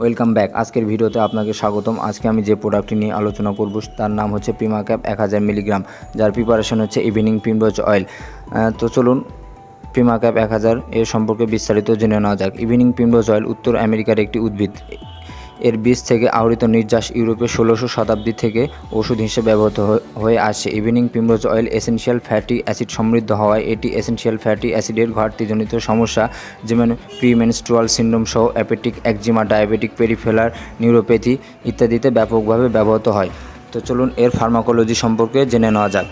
Welcome back. আজকের ভিডিওতে আপনাকে স্বাগতম। আজকে আমি যে প্রোডাক্টটি নিয়ে আলোচনা করব, তার নাম হচ্ছে পিমা ক্যাপ এক হাজার মিলিগ্রাম যার প্রিপারেশন হচ্ছে ইভিনিং পিমরোজ অয়েল তো চলুন পিমা ক্যাপ এক হাজার এর সম্পর্কে বিস্তারিত জেনে নেওয়া যাক। ইভিনিং পিমরোজ অয়েল উত্তর আমেরিকার একটি উদ্ভিদ। এর বীজ থেকে আহরিত নির্যাস ইউরোপে ষোলোশো শতাব্দী থেকে ওষুধ হিসেবে ব্যবহৃত হয়ে- আসছে evening primrose oil essential fatty acid সমৃদ্ধ হওয়ায় এটি এসেনশিয়াল ফ্যাটি অ্যাসিডের ঘাটতিজনিত সমস্যা, যেমন প্রিমেনস্ট্রুয়াল সিন্ড্রোম সহ অ্যাপেটিক একজিমা, ডায়াবেটিক পেরিফেলার, নিউরোপ্যাথি ইত্যাদিতে ব্যাপকভাবে ব্যবহৃত হয়। তো চলুন এর ফার্মাকোলজি সম্পর্কে জেনে নেওয়া যাক।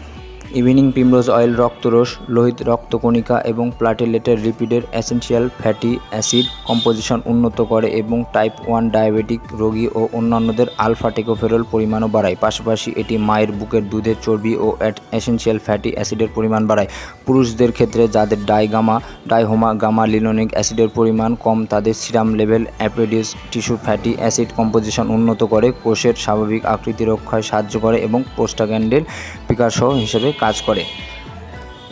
ইভিনিং পিমরোজ অয়েল রক্তরস লোহিত রক্তকণিকা এবং প্লাটেলেটের রিপিডের এসেনশিয়াল ফ্যাটি অ্যাসিড কম্পোজিশন উন্নত করে এবং টাইপ ওয়ান ডায়াবেটিক রোগী ও অন্যান্যদের আলফা টেকোফেরল পরিমাণও বাড়ায়। পাশাপাশি এটি মায়ের বুকের দুধের চর্বি ও অ্যাট এসেনশিয়াল ফ্যাটি অ্যাসিডের পরিমাণ বাড়ায়। পুরুষদের ক্ষেত্রে যাদের ডাইগামা, ডাইহোমা, গামা লিনোনিক অ্যাসিডের পরিমাণ কম, তাদের সিরাম লেভেল অ্যাপেডিস টিস্যু ফ্যাটি অ্যাসিড কম্পোজিশন উন্নত করে, কোষের স্বাভাবিক আকৃতি রক্ষায় সাহায্য করে এবং পোস্টাগ্যান্ডের বিকাশসহ হিসেবে কাজ করে।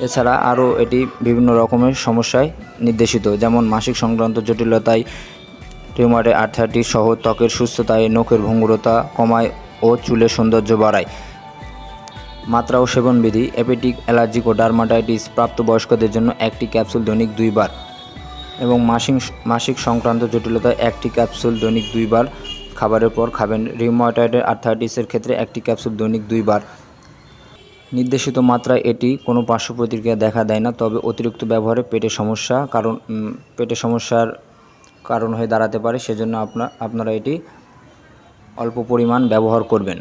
এছাড়া আরও এটি বিভিন্ন রকমের সমস্যায় নির্দেশিত, যেমন মাসিক সংক্রান্ত জটিলতায় টিউমারে আর্থাইটিস সহ ত্বকের সুস্থতায় নখের ভঙ্গুরতা কমায় ও চুলের সৌন্দর্য বাড়ায়। মাত্রা ও সেবনবিধি অ্যাপেটিক অ্যালার্জিক ও ডার্মাটাইটিস প্রাপ্তবয়স্কদের জন্য একটি ক্যাপসুল দৈনিক দুইবার এবং মাসিক মাসিক সংক্রান্ত জটিলতায় একটি ক্যাপসুল দৈনিক দুইবার। খাবারের পর খাবেন রিউমাটয়েডের আর্থাইটিসের ক্ষেত্রে একটি ক্যাপসুল দৈনিক দুইবার। নির্দেশিত মাত্রায় এটি কোনো পার্শ্ব প্রতিক্রিয়া দেখা দেয় না, তবে অতিরিক্ত ব্যবহারে পেটের সমস্যা কারণ পেটে পেটের সমস্যার কারণ হয়ে দাঁড়াতে পারে। সেজন্য আপনার আপনারা এটি অল্প পরিমাণ ব্যবহার করবেন।